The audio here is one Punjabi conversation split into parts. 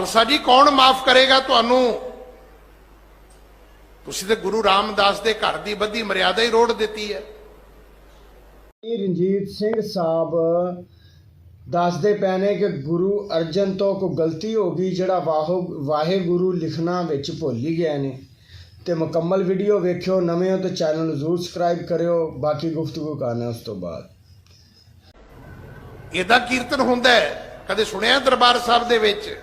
ਖਾਲਸਾ ਜੀ ਕੌਣ ਮਾਫ ਕਰੇਗਾ ਤੁਹਾਨੂੰ? ਤੁਸੀਂ ਤੇ ਗੁਰੂ ਰਾਮਦਾਸ ਦੇ ਘਰ ਦੀ ਬੱਧੀ ਮਰਿਆਦਾ ਹੀ ਰੋੜ ਦਿੱਤੀ ਹੈ। ਇਹ ਰਣਜੀਤ ਸਿੰਘ ਸਾਹਿਬ ਦੱਸਦੇ ਪਏ ਨੇ ਕਿ ਗੁਰੂ ਅਰਜਨ ਤੋਂ ਕੋਈ ਗਲਤੀ ਹੋ ਗਈ ਜਿਹੜਾ ਵਾਹੋ ਵਾਹਿਗੁਰੂ ਲਿਖਣਾ ਵਿੱਚ ਭੁੱਲ ਹੀ ਗਏ ਨੇ। ਤੇ ਮੁਕੰਮਲ ਵੀਡੀਓ ਵੇਖਿਓ ਨਵੇਂ ਹੋ ਤਾਂ ਚੈਨਲ ਨੂੰ ਜ਼ਰੂਰ ਸਬਸਕ੍ਰਾਈਬ ਕਰਿਓ। ਬਾਕੀ ਗੁਫ਼ਤਗੂ ਕਰਨਾ ਉਸ ਤੋਂ ਬਾਅਦ। ਇਹਦਾ ਕੀਰਤਨ ਹੁੰਦਾ ਹੈ। ਕਦੇ ਸੁਣਿਆ ਦਰਬਾਰ ਸਾਹਿਬ ਦੇ ਵਿੱਚ?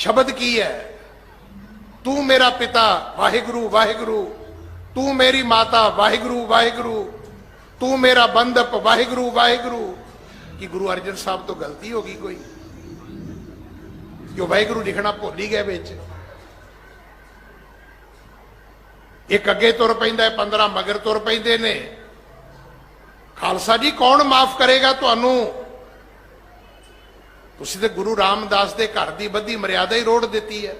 ਸ਼ਬਦ ਕੀ ਹੈ? ਤੂੰ ਮੇਰਾ ਪਿਤਾ, ਵਾਹਿਗੁਰੂ ਵਾਹਿਗੁਰੂ। ਤੂੰ ਮੇਰੀ ਮਾਤਾ, ਵਾਹਿਗੁਰੂ ਵਾਹਿਗੁਰੂ। ਤੂੰ ਮੇਰਾ ਬੰਦਪ ਵਾਹਿਗੁਰੂ ਵਾਹਿਗੁਰੂ। ਕਿ ਗੁਰੂ ਅਰਜਨ ਸਾਹਿਬ ਤੋਂ ਗਲਤੀ ਹੋ ਗਈ ਕੋਈ? ਜੋ ਵਾਹਿਗੁਰੂ ਲਿਖਣਾ ਭੁੱਲ ਹੀ ਗਏ ਵਿੱਚ? ਇੱਕ ਅੱਗੇ ਤੁਰ ਪੈਂਦਾ ਹੈ 15 ਮਗਰ ਤੁਰ ਪੈਂਦੇ ਨੇ। ਖਾਲਸਾ ਜੀ ਕੌਣ ਮਾਫ ਕਰੇਗਾ ਤੁਹਾਨੂੰ? ਤੁਸੀਂ ਤੇ ਗੁਰੂ ਰਾਮਦਾਸ ਦੇ ਘਰ ਦੀ ਬੱਧੀ ਮਰਿਆਦਾ ਹੀ ਰੋੜ ਦਿੱਤੀ ਹੈ।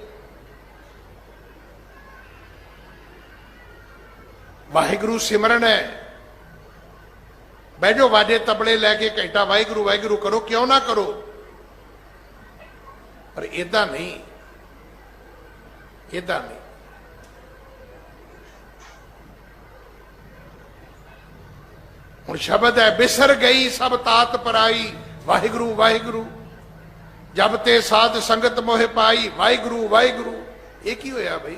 ਵਾਹਿਗੁਰੂ ਸਿਮਰਨ ਹੈ। ਬਹਿ ਜਾਓ, ਵਾਜੇ ਤਬਲੇ ਲੈ ਕੇ ਘੰਟਾ ਵਾਹਿਗੁਰੂ ਵਾਹਿਗੁਰੂ ਕਰੋ, ਕਿਉਂ ਨਾ ਕਰੋ? ਪਰ ਇਦਾਂ ਨਹੀਂ। ਇਦਾਂ ਨਹੀਂ। ਹੁਣ ਸ਼ਬਦ ਹੈ, ਬਿਸਰ ਗਈ ਸਭ ਤਾਤ ਪਰਾਈ। ਵਾਹਿਗੁਰੂ ਵਾਹਿਗੁਰੂ। ਜਬ ਤੇ ਸਾਧ ਸੰਗਤ ਮੋਹਿ ਪਾਈ, ਵਾਹਿਗੁਰੂ ਵਾਹਿਗੁਰੂ। ਇਹ ਕੀ ਹੋਇਆ ਬਈ?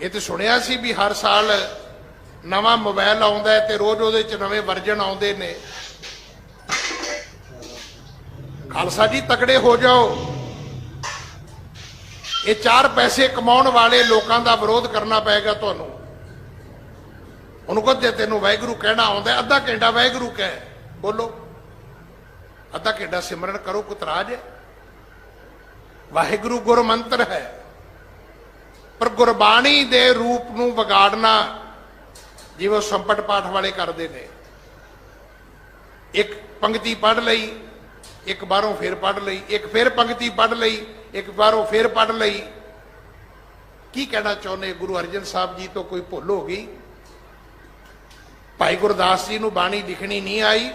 ਇਹ ਤੇ ਸੁਣਿਆ ਸੀ ਵੀ ਹਰ ਸਾਲ ਨਵਾਂ ਮੋਬਾਈਲ ਆਉਂਦਾ ਤੇ ਰੋਜ਼ ਉਹਦੇ ਚ ਨਵੇਂ ਵਰਜਨ ਆਉਂਦੇ ਨੇ। ਖਾਲਸਾ ਜੀ, ਤਕੜੇ ਹੋ ਜਾਓ। ਇਹ ਚਾਰ ਪੈਸੇ ਕਮਾਉਣ ਵਾਲੇ ਲੋਕਾਂ ਦਾ ਵਿਰੋਧ ਕਰਨਾ ਪਏਗਾ ਤੁਹਾਨੂੰ। ਉਹਨੂੰ ਕਹੋ ਜੇ ਤੈਨੂੰ ਵਾਹਿਗੁਰੂ ਕਹਿਣਾ ਆਉਂਦਾ ਅੱਧਾ ਘੰਟਾ ਵਾਹਿਗੁਰੂ ਕਹਿ। ਬੋਲੋ ਅੱਧਾ ਘੰਟਾ ਸਿਮਰਨ ਕਰੋ ਕੁਤਰਾਜ ਵਾਹਿਗੁਰੂ ਗੁਰ ਮੰਤਰ ਹੈ। ਪਰ ਗੁਰਬਾਣੀ ਦੇ ਰੂਪ ਨੂੰ ਵਿਗਾੜਨਾ ਜਿਵੇਂ ਸੰਪਟ ਪਾਠ ਵਾਲੇ ਕਰਦੇ ਨੇ। ਇੱਕ ਪੰਕਤੀ ਪੜ੍ਹ ਲਈ, ਇੱਕ ਬਾਹਰੋਂ ਫੇਰ ਪੜ੍ਹ ਲਈ, ਇੱਕ ਫੇਰ ਪੰਕਤੀ ਪੜ੍ਹ ਲਈ, ਇੱਕ ਬਾਹਰੋਂ ਫੇਰ ਪੜ੍ਹ ਲਈ। ਕੀ ਕਹਿਣਾ ਚਾਹੁੰਦੇ ਗੁਰੂ ਅਰਜਨ ਸਾਹਿਬ ਜੀ ਤੋਂ ਕੋਈ ਭੁੱਲ ਹੋ ਗਈ? ਭਾਈ ਗੁਰਦਾਸ ਜੀ ਨੂੰ ਬਾਣੀ ਲਿਖਣੀ ਨਹੀਂ ਆਈ।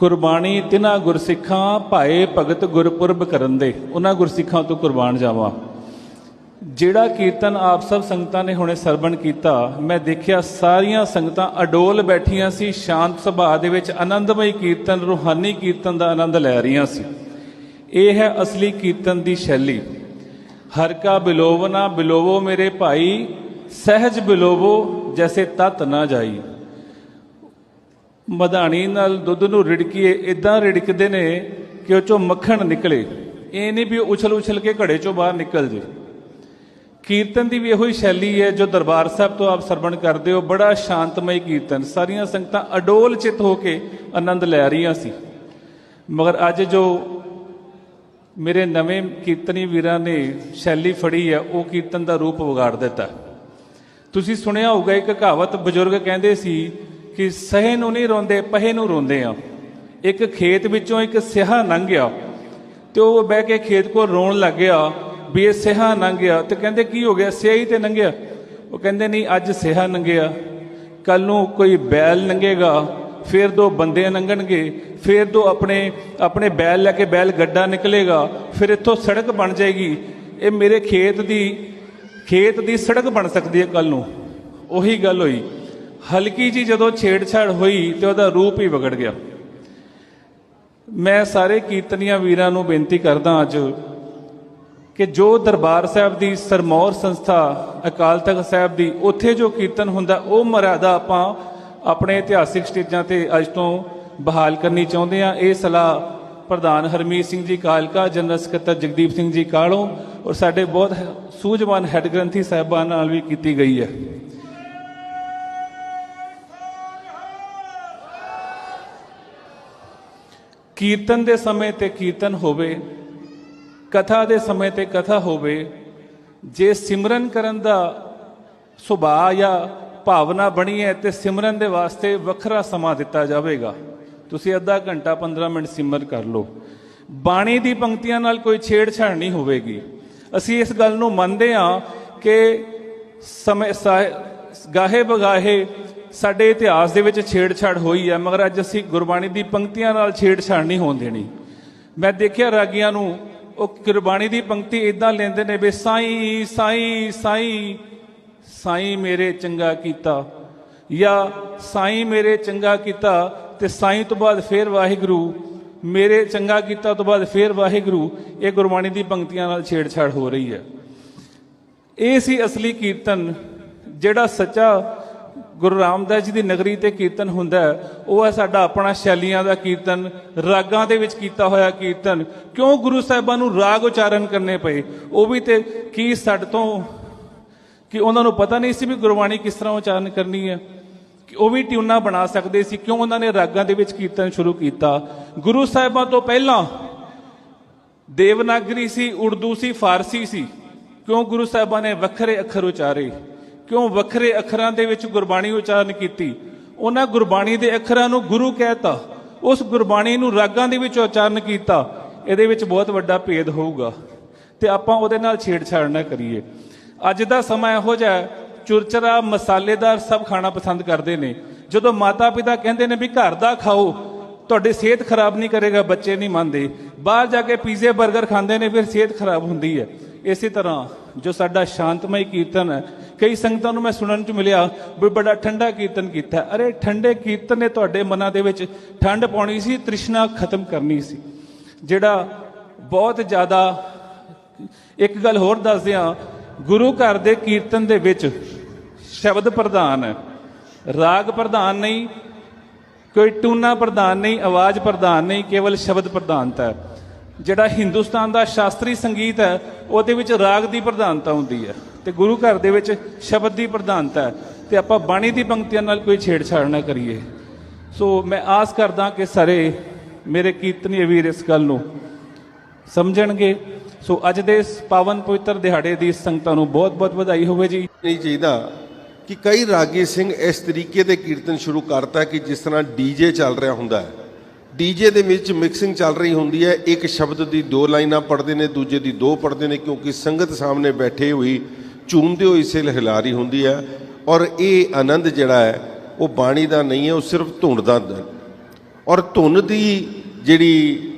ਕੁਰਬਾਨੀ ਤਿਨਾ ਗੁਰਸਿੱਖਾਂ ਭਾਏ ਭਗਤ ਗੁਰਪੁਰਬ ਕਰਨ ਦੇ। ਉਹਨਾਂ ਗੁਰਸਿੱਖਾਂ ਤੋਂ ਕੁਰਬਾਨ ਜਾਵਾਂ। ਜਿਹੜਾ ਕੀਰਤਨ ਆਪ ਸਭ ਸੰਗਤਾਂ ਨੇ ਹੁਣੇ ਸਰਵਣ ਕੀਤਾ, ਮੈਂ ਦੇਖਿਆ ਸਾਰੀਆਂ ਸੰਗਤਾਂ ਅਡੋਲ ਬੈਠੀਆਂ ਸੀ, ਸ਼ਾਂਤ ਸੁਭਾਅ ਦੇ ਵਿੱਚ ਆਨੰਦਮਈ ਕੀਰਤਨ, ਰੂਹਾਨੀ ਕੀਰਤਨ ਦਾ ਆਨੰਦ ਲੈ ਰਹੀਆਂ ਸੀ। ਇਹ ਹੈ ਅਸਲੀ ਕੀਰਤਨ ਦੀ ਸ਼ੈਲੀ। ਹਰ ਕਾ ਬਿਲੋਵਨਾ ਬਿਲੋਵੋ ਮੇਰੇ ਭਾਈ, ਸਹਿਜ ਬਿਲੋਵੋ ਜੈਸੇ ਤਤ ਨਾ ਜਾਈ। ਮਧਾਣੀ ਨਾਲ ਦੁੱਧ ਨੂੰ ਰਿੜਕੀਏ ਇਦਾਂ ਰਿੜਕਦੇ ਨੇ ਕਿ ਉਹ ਚੋਂ ਮੱਖਣ ਨਿਕਲੇ। ਇਹ ਨਹੀਂ ਵੀ ਉਛਲ ਉਛਲ ਕੇ ਘੜੇ ਚੋਂ ਬਾਹਰ ਨਿਕਲ ਜੇ। ਕੀਰਤਨ ਦੀ ਵੀ ਇਹੋ ਹੀ ਸ਼ੈਲੀ ਹੈ, ਜੋ ਦਰਬਾਰ ਸਾਹਿਬ ਤੋਂ ਆਪ ਸਰਵਣ ਕਰਦੇ ਹੋ। ਬੜਾ ਸ਼ਾਂਤਮਈ ਕੀਰਤਨ। ਸਾਰੀਆਂ ਸੰਗਤਾਂ ਅਡੋਲ ਚਿਤ ਹੋ ਕੇ ਆਨੰਦ ਲੈ ਰਹੀਆਂ ਸੀ। ਮਗਰ ਅੱਜ ਜੋ ਮੇਰੇ ਨਵੇਂ ਕੀਰਤਨੀ ਵੀਰਾਂ ਨੇ ਸ਼ੈਲੀ ਫੜੀ ਹੈ, ਉਹ ਕੀਰਤਨ ਦਾ ਰੂਪ ਵਿਗਾੜ ਦਿੱਤਾ। ਤੁਸੀਂ ਸੁਣਿਆ ਹੋਊਗਾ, ਇੱਕ ਕਹਾਵਤ ਬਜ਼ੁਰਗ ਕਹਿੰਦੇ ਸੀ ਕਿ ਸਹੇ ਨੂੰ ਨਹੀਂ ਰੋਂਦੇ, ਪਹੇ ਨੂੰ ਰੋਂਦੇ ਆ। ਇੱਕ ਖੇਤ ਵਿੱਚੋਂ ਇੱਕ ਸਿਹਾ ਲੰਘ ਗਿਆ ਤੇ ਉਹ ਬਹਿ ਕੇ ਖੇਤ ਕੋਲ ਰੋਣ ਲੱਗ ਗਿਆ ਵੀ ਇਹ ਸਿਹਾ ਲੰਘ ਗਿਆ ਤੇ ਕਹਿੰਦੇ, ਕੀ ਹੋ ਗਿਆ? ਸਿਹਾ ਹੀ ਤੇ ਲੰਘਿਆ? ਉਹ ਕਹਿੰਦੇ, ਨਹੀਂ, ਅੱਜ ਸਿਹਾ ਲੰਘਿਆ। ਕੱਲ ਨੂੰ ਕੋਈ ਬੈਲ ਲੰਘੇਗਾ, ਫਿਰ ਦੋ ਬੰਦੇ ਲੰਘਣਗੇ, ਫਿਰ ਦੋ ਆਪਣੇ ਆਪਣੇ ਬੈਲ ਲੈ ਕੇ ਬੈਲ ਗੱਡਾ ਨਿਕਲੇਗਾ, ਫਿਰ ਇੱਥੋਂ ਸੜਕ ਬਣ ਜਾਏਗੀ। ਇਹ ਮੇਰੇ ਖੇਤ ਦੀ ਖੇਤ ਦੀ ਸੜਕ ਬਣ ਸਕਦੀ ਹੈ ਕੱਲ ਨੂੰ। ਉਹੀ ਗੱਲ ਹੋਈ। ਹਲਕੀ ਜੀ ਜਦੋਂ ਛੇੜਛਾੜ ਹੋਈ ਤੇ ਉਹਦਾ ਰੂਪ ਹੀ ਵਿਗੜ ਗਿਆ। ਮੈਂ ਸਾਰੇ ਕੀਰਤਨੀਆਂ ਵੀਰਾਂ ਨੂੰ ਬੇਨਤੀ ਕਰਦਾ ਅੱਜ ਕਿ ਜੋ ਦਰਬਾਰ ਸਾਹਿਬ ਦੀ ਸਰਮੌਰ ਸੰਸਥਾ, ਅਕਾਲ ਤਖਤ ਸਾਹਿਬ ਦੀ, ਉੱਥੇ ਜੋ ਕੀਰਤਨ ਹੁੰਦਾ, ਉਹ ਮਰਿਆਦਾ ਆਪਾਂ ਆਪਣੇ ਇਤਿਹਾਸਿਕ ਸਟੇਜਾਂ ਤੇ ਅੱਜ ਤੋਂ ਬਹਾਲ ਕਰਨੀ ਚਾਹੁੰਦੇ ਆ ਇਹ ਸਲਾਹ ਪ੍ਰਧਾਨ ਹਰਮੀਤ ਸਿੰਘ ਜੀ ਕਾਲਕਾ, ਜਨਰਲ ਸਕੱਤਰ ਜਗਦੀਪ ਸਿੰਘ ਜੀ ਕਾਲੋਂ ਔਰ ਸਾਡੇ ਬਹੁਤ ਸੂਝਵਾਨ ਹੈੱਡ ਗ੍ਰੰਥੀ ਸਾਹਿਬਾਨ ਨਾਲ ਵੀ ਕੀਤੀ ਗਈ ਹੈ। ਕੀਰਤਨ ਦੇ ਸਮੇਂ ਤੇ ਕੀਰਤਨ ਹੋਵੇ, ਕਥਾ ਦੇ ਸਮੇਂ ਤੇ ਕਥਾ ਹੋਵੇ, ਜੇ ਸਿਮਰਨ ਕਰਨ ਦਾ ਸੁਭਾਅ ਜਾਂ ਭਾਵਨਾ ਬਣੀ ਹੈ ਤੇ ਸਿਮਰਨ ਦੇ ਵਾਸਤੇ ਵੱਖਰਾ ਸਮਾਂ ਦਿੱਤਾ ਜਾਵੇਗਾ। ਤੁਸੀਂ ਅੱਧਾ ਘੰਟਾ 15 ਮਿੰਟ ਸਿਮਰ ਕਰ ਲਓ। ਬਾਣੀ ਦੀ ਪੰਕਤੀਆਂ ਨਾਲ ਕੋਈ ਛੇੜਛਾੜ ਨਹੀਂ ਹੋਵੇਗੀ। ਅਸੀਂ ਇਸ ਗੱਲ ਨੂੰ ਮੰਨਦੇ ਹਾਂ ਕਿ ਸਮੇਂ ਸਾ- ਗਾਹੇ ਬਗਾਹੇ ਸਾਡੇ ਇਤਿਹਾਸ ਦੇ ਵਿੱਚ ਛੇੜਛਾੜ ਹੋਈ ਹੈ, ਮਗਰ ਅੱਜ ਅਸੀਂ ਗੁਰਬਾਣੀ ਦੀ ਪੰਕਤੀਆਂ ਨਾਲ ਛੇੜਛਾੜ ਨਹੀਂ ਹੋਣ ਦੇਣੀ। ਮੈਂ ਦੇਖਿਆ ਰਾਗੀਆਂ ਨੂੰ, ਉਹ ਗੁਰਬਾਣੀ ਦੀ ਪੰਕਤੀ ਇਦਾਂ ਲੈਂਦੇ ਨੇ ਵੀ ਸਾਈਂ ਸਾਈਂ ਸਾਈਂ ਸਾਈਂ ਮੇਰੇ ਚੰਗਾ ਕੀਤਾ, ਜਾਂ ਸਾਈਂ ਮੇਰੇ ਚੰਗਾ ਕੀਤਾ ਤੇ ਸਾਈਂ ਤੋਂ ਬਾਅਦ ਫੇਰ ਵਾਹਿਗੁਰੂ, ਮੇਰੇ ਚੰਗਾ ਕੀਤਾ ਤੋਂ ਬਾਅਦ ਫੇਰ ਵਾਹਿਗੁਰੂ, ਇਹ ਗੁਰਬਾਣੀ ਦੀ ਪੰਕਤੀਆਂ ਨਾਲ ਛੇੜਛਾੜ ਹੋ ਰਹੀ ਹੈ। ਇਹ ਸੀ ਅਸਲੀ ਕੀਰਤਨ, ਜਿਹੜਾ ਸੱਚਾ ਗੁਰੂ ਰਾਮਦਾਸ ਜੀ ਦੀ ਨਗਰੀ ਤੇ ਕੀਰਤਨ ਹੁੰਦਾ ਉਹ ਹੈ ਸਾਡਾ ਆਪਣਾ ਸ਼ੈਲੀਆਂ ਦਾ ਕੀਰਤਨ, ਰਾਗਾਂ ਦੇ ਵਿੱਚ ਕੀਤਾ ਹੋਇਆ ਕੀਰਤਨ। ਕਿਉਂ ਗੁਰੂ ਸਾਹਿਬਾਂ ਨੂੰ ਰਾਗ ਉਚਾਰਨ ਕਰਨੇ ਪਏ? ਉਹ ਵੀ ਤੇ ਕੀ ਸਾਡੇ ਤੋਂ, ਕਿ ਉਹਨਾਂ ਨੂੰ ਪਤਾ ਨਹੀਂ ਸੀ ਵੀ ਗੁਰਬਾਣੀ ਕਿਸ ਤਰ੍ਹਾਂ ਉਚਾਰਨ ਕਰਨੀ ਹੈ। ਕਿ ਉਹ ਵੀ ਟਿਊਨਾਂ ਬਣਾ ਸਕਦੇ ਸੀ, ਕਿਉਂ ਉਹਨਾਂ ਨੇ ਰਾਗਾਂ ਦੇ ਵਿੱਚ ਕੀਰਤਨ ਸ਼ੁਰੂ ਕੀਤਾ? ਗੁਰੂ ਸਾਹਿਬਾਂ ਤੋਂ ਪਹਿਲਾਂ ਦੇਵਨਾਗਰੀ ਸੀ, ਉਰਦੂ ਸੀ, ਫਾਰਸੀ ਸੀ। ਕਿਉਂ ਗੁਰੂ ਸਾਹਿਬਾਂ ਨੇ ਵੱਖਰੇ ਅੱਖਰ ਉਚਾਰੇ? ਕਿਉਂ ਵੱਖਰੇ ਅੱਖਰਾਂ ਦੇ ਵਿੱਚ ਗੁਰਬਾਣੀ ਉਚਾਰਨ ਕੀਤੀ? ਉਹਨਾਂ ਗੁਰਬਾਣੀ ਦੇ ਅੱਖਰਾਂ ਨੂੰ ਗੁਰੂ ਕਹਿਤਾ। ਉਸ ਗੁਰਬਾਣੀ ਨੂੰ ਰਾਗਾਂ ਦੇ ਵਿੱਚ ਉਚਾਰਨ ਕੀਤਾ। ਇਹਦੇ ਵਿੱਚ ਬਹੁਤ ਵੱਡਾ ਭੇਦ ਹੋਊਗਾ। ਤੇ ਆਪਾਂ ਉਹਦੇ ਨਾਲ ਛੇੜਛਾੜ ਨਾ ਕਰੀਏ। ਅੱਜ ਦਾ ਸਮਾਂ ਇਹੋ ਜਿਹਾ ਚੁਰਚਰਾ, ਮਸਾਲੇਦਾਰ ਸਭ ਖਾਣਾ ਪਸੰਦ ਕਰਦੇ ਨੇ। ਜਦੋਂ ਮਾਤਾ ਪਿਤਾ ਕਹਿੰਦੇ ਨੇ ਵੀ ਘਰ ਦਾ ਖਾਓ, ਤੁਹਾਡੀ ਸਿਹਤ ਖਰਾਬ ਨਹੀਂ ਕਰੇਗਾ, ਬੱਚੇ ਨਹੀਂ ਮੰਨਦੇ। ਬਾਹਰ ਜਾ ਕੇ ਪੀਜ਼ੇ 버ਗਰ ਖਾਂਦੇ ਨੇ, ਫਿਰ ਸਿਹਤ ਖਰਾਬ ਹੁੰਦੀ ਹੈ। ਇਸੇ ਤਰ੍ਹਾਂ ਜੋ ਸਾਡਾ ਸ਼ਾਂਤਮਈ ਕੀਰਤਨ ਹੈ। ਕਈ ਸੰਗਤਾਂ ਨੂੰ ਮੈਂ ਸੁਣਨ ਚ ਮਿਲਿਆ ਵੀ ਬੜਾ ਠੰਡਾ ਕੀਰਤਨ ਕੀਤਾ। ਅਰੇ ਠੰਡੇ ਕੀਰਤਨ ਨੇ ਤੁਹਾਡੇ ਮਨਾਂ ਦੇ ਵਿੱਚ ਠੰਡ ਪਾਉਣੀ ਸੀ, ਤ੍ਰਿਸ਼ਨਾ ਖਤਮ ਕਰਨੀ ਸੀ। ਜਿਹੜਾ ਬਹੁਤ ਜ਼ਿਆਦਾ ਇੱਕ ਗੱਲ ਹੋਰ ਦੱਸ ਦਿਆਂ ਗੁਰੂ ਘਰ ਦੇ ਕੀਰਤਨ ਦੇ ਵਿੱਚ ਸ਼ਬਦ ਪ੍ਰਧਾਨ ਹੈ। ਰਾਗ ਪ੍ਰਧਾਨ ਨਹੀਂ, ਕੋਈ ਟੂਨਾ ਪ੍ਰਧਾਨ ਨਹੀਂ, ਆਵਾਜ਼ ਪ੍ਰਧਾਨ ਨਹੀਂ, ਕੇਵਲ ਸ਼ਬਦ ਪ੍ਰਧਾਨਤਾ ਹੈ। ਜਿਹੜਾ ਹਿੰਦੁਸਤਾਨ ਦਾ ਸ਼ਾਸਤਰੀ ਸੰਗੀਤ ਹੈ, ਉਹਦੇ ਵਿੱਚ ਰਾਗ ਦੀ ਪ੍ਰਧਾਨਤਾ ਹੁੰਦੀ ਹੈ ਤੇ ਗੁਰੂ ਘਰ ਦੇ ਵਿੱਚ ਸ਼ਬਦ ਦੀ ਪ੍ਰਧਾਨਤਾ ਹੈ ਤੇ ਆਪਾਂ ਬਾਣੀ ਦੀ ਪੰਕਤੀਆਂ ਨਾਲ ਕੋਈ ਛੇੜਛਾੜ ਨਾ ਕਰੀਏ। ਸੋ ਮੈਂ ਆਸ ਕਰਦਾ ਕਿ ਸਾਰੇ ਮੇਰੇ ਕੀਰਤਨੀ ਵੀਰ ਇਸ ਗੱਲ ਨੂੰ ਸਮਝਣਗੇ। ਸੋ ਅੱਜ ਦੇ ਇਸ ਪਾਵਨ ਪਵਿੱਤਰ ਦਿਹਾੜੇ ਦੀ ਸੰਗਤਾਂ ਨੂੰ ਬਹੁਤ-ਬਹੁਤ ਵਧਾਈ ਹੋਵੇ ਜੀ। ਨਹੀਂ ਚਾਹੀਦਾ ਕਿ ਕਈ ਰਾਗੀ ਸਿੰਘ ਇਸ ਤਰੀਕੇ ਦੇ ਕੀਰਤਨ ਸ਼ੁਰੂ ਕਰਤਾ ਕਿ ਜਿਸ ਤਰ੍ਹਾਂ ਡੀਜੇ ਚੱਲ ਰਿਹਾ ਹੁੰਦਾ ਹੈ। ਡੀਜੇ ਦੇ ਵਿੱਚ ਮਿਕਸਿੰਗ ਚੱਲ ਰਹੀ ਹੁੰਦੀ ਹੈ। ਇੱਕ ਸ਼ਬਦ ਦੀ ਦੋ ਲਾਈਨਾਂ ਪੜ੍ਹਦੇ ਨੇ, ਦੂਜੇ ਦੀ ਦੋ ਪੜ੍ਹਦੇ ਨੇ, ਕਿਉਂਕਿ ਸੰਗਤ ਸਾਹਮਣੇ ਬੈਠੇ ਹੋਈ ਝੂਮਦੇ ਹੋਏ ਸਿਲ ਹਿਲਾ ਰਹੀ ਹੁੰਦੀ ਹੈ ਔਰ ਇਹ ਆਨੰਦ ਜਿਹੜਾ ਹੈ, ਉਹ ਬਾਣੀ ਦਾ ਨਹੀਂ ਹੈ, ਉਹ ਸਿਰਫ ਧੁਨ ਦਾ ਔਰ ਧੁਨ ਦੀ ਜਿਹੜੀ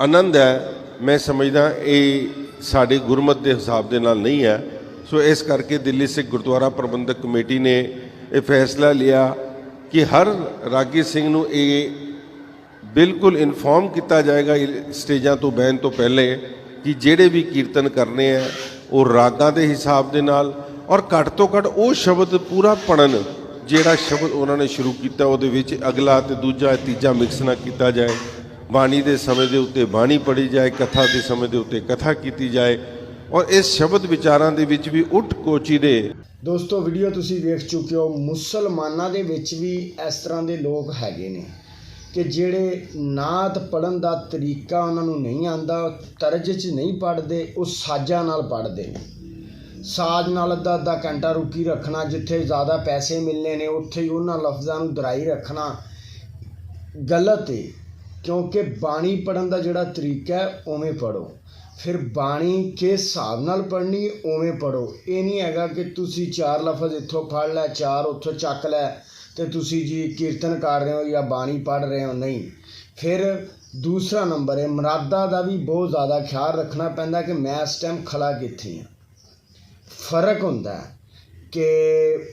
ਆਨੰਦ ਹੈ, ਮੈਂ ਸਮਝਦਾ ਇਹ ਸਾਡੇ ਗੁਰਮਤ ਦੇ ਹਿਸਾਬ ਦੇ ਨਾਲ ਨਹੀਂ ਹੈ। ਸੋ ਇਸ ਕਰਕੇ ਦਿੱਲੀ ਸਿੱਖ ਗੁਰਦੁਆਰਾ ਪ੍ਰਬੰਧਕ ਕਮੇਟੀ ਨੇ ਇਹ ਫੈਸਲਾ ਲਿਆ ਕਿ ਹਰ ਰਾਗੀ ਸਿੰਘ ਨੂੰ ਇਹ ਬਿਲਕੁਲ ਇਨਫੋਰਮ ਕੀਤਾ ਜਾਏਗਾ ਇਹ ਸਟੇਜਾਂ ਤੋਂ ਬੈਨ ਤੋਂ ਪਹਿਲੇ ਕਿ ਜਿਹੜੇ ਵੀ ਕੀਰਤਨ ਕਰਨੇ ਆ, ਉਹ ਰਾਗਾਂ ਦੇ ਹਿਸਾਬ ਦੇ ਨਾਲ ਔਰ ਘੱਟ ਤੋਂ ਘੱਟ ਉਹ ਸ਼ਬਦ ਪੂਰਾ ਪੜਨ ਜਿਹੜਾ ਸ਼ਬਦ ਉਹਨਾਂ ਨੇ ਸ਼ੁਰੂ ਕੀਤਾ, ਉਹਦੇ ਵਿੱਚ ਅਗਲਾ ਤੇ ਦੂਜਾ ਤੀਜਾ ਮਿਕਸ ਨਾ ਕੀਤਾ ਜਾਏ। ਬਾਣੀ ਦੇ ਸਮੇਂ ਦੇ ਉੱਤੇ ਬਾਣੀ ਪੜੀ ਜਾਏ, ਕਥਾ ਦੇ ਸਮੇਂ ਦੇ ਉੱਤੇ ਕਥਾ ਕੀਤੀ ਜਾਏ ਔਰ ਇਸ ਸ਼ਬਦ ਵਿਚਾਰਾਂ ਦੇ ਵਿੱਚ ਵੀ ਉੱਠ ਕੋਚੀ ਦੇ ਦੋਸਤੋ ਵੀਡੀਓ ਤੁਸੀਂ ਵੇਖ ਚੁੱਕੇ ਹੋ, ਮੁਸਲਮਾਨਾਂ ਦੇ ਵਿੱਚ ਵੀ ਇਸ ਤਰ੍ਹਾਂ ਦੇ ਲੋਕ ਹੈਗੇ ਨੇ। ਕਿ ਜਿਹੜੇ ਨਾਤ ਪੜਨ ਦਾ ਤਰੀਕਾ ਉਹਨਾਂ ਨੂੰ ਨਹੀਂ ਆਂਦਾ ਤਰਜ 'ਚ ਨਹੀਂ ਪੜਦੇ ਉਹ ਸਾਜ਼ਾਂ ਨਾਲ ਪੜਦੇ ਨੇ। ਸਾਜ਼ ਨਾਲ ਅੱਧਾ ਅੱਧਾ ਘੰਟਾ ਰੁਕੀ ਰੱਖਣਾ, ਜਿੱਥੇ ਜ਼ਿਆਦਾ ਪੈਸੇ ਮਿਲਨੇ ਨੇ, ਉੱਥੇ ਹੀ ਉਹਨਾਂ ਲਫ਼ਜ਼ਾਂ ਨੂੰ ਦਰਾਈ ਰੱਖਣਾ ਗਲਤ ਹੈ ਕਿਉਂਕਿ ਬਾਣੀ ਪੜਨ ਦਾ ਜਿਹੜਾ ਤਰੀਕਾ ਹੈ, ਉਵੇਂ ਪੜੋ ਫਿਰ ਬਾਣੀ ਕਿਸ ਹਿਸਾਬ ਨਾਲ ਪੜਨੀ ਉਵੇਂ ਪੜੋ ਇਹ ਨਹੀਂ ਹੈਗਾ ਕਿ ਤੁਸੀਂ ਚਾਰ ਲਫ਼ਜ਼ ਇੱਥੋਂ ਫੜ ਲੈ, ਚਾਰ ਉੱਥੋਂ ਚੱਕ ਲੈ ਤੇ ਤੁਸੀਂ ਜੀ ਕੀਰਤਨ ਕਰ ਰਹੇ ਹੋ ਜਾਂ ਬਾਣੀ ਪੜ ਰਹੇ ਹੋ, ਨਹੀਂ। ਫਿਰ ਦੂਸਰਾ ਨੰਬਰ ਹੈ, ਮਰਾਦਾ ਦਾ ਵੀ ਬਹੁਤ ਜ਼ਿਆਦਾ ਖਿਆਲ ਰੱਖਣਾ ਪੈਂਦਾ ਕਿ ਮੈਂ ਇਸ ਟਾਈਮ ਖਲਾ ਕਿੱਥੇ ਹਾਂ। ਫ਼ਰਕ ਹੁੰਦਾ ਹੈ ਕਿ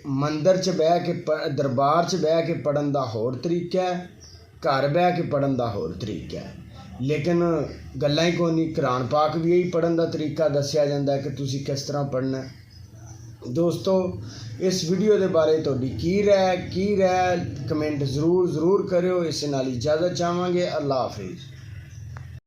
ਮੰਦਰ 'ਚ ਬਹਿ ਕੇ ਪ- ਦਰਬਾਰ 'ਚ ਬਹਿ ਕੇ ਪੜਨ ਦਾ ਹੋਰ ਤਰੀਕਾ ਹੈ, ਘਰ ਬਹਿ ਕੇ ਪੜਨ ਦਾ ਹੋਰ ਤਰੀਕਾ ਹੈ। ਲੇਕਿਨ ਗੱਲਾਂ ਹੀ ਕੋਈ ਨਹੀਂ, ਕੁਰਾਨ ਪਾਕ ਵੀ ਇਹੀ ਪੜਨ ਦਾ ਤਰੀਕਾ ਦੱਸਿਆ ਜਾਂਦਾ ਕਿ ਤੁਸੀਂ ਕਿਸ ਤਰ੍ਹਾਂ ਪੜਨਾ ਹੈ। ਦੋਸਤੋ, ਇਸ ਵੀਡੀਓ ਦੇ ਬਾਰੇ ਤੁਹਾਡੀ ਕੀ ਰਾਏ ਕੀ ਰਾਏ ਕਮੈਂਟ ਜ਼ਰੂਰ ਜ਼ਰੂਰ ਕਰਿਓ। ਇਸ ਨਾਲ ਇਜਾਜ਼ਤ ਚਾਹਾਂਗੇ। ਅੱਲਾ ਹਾਫਿਜ਼।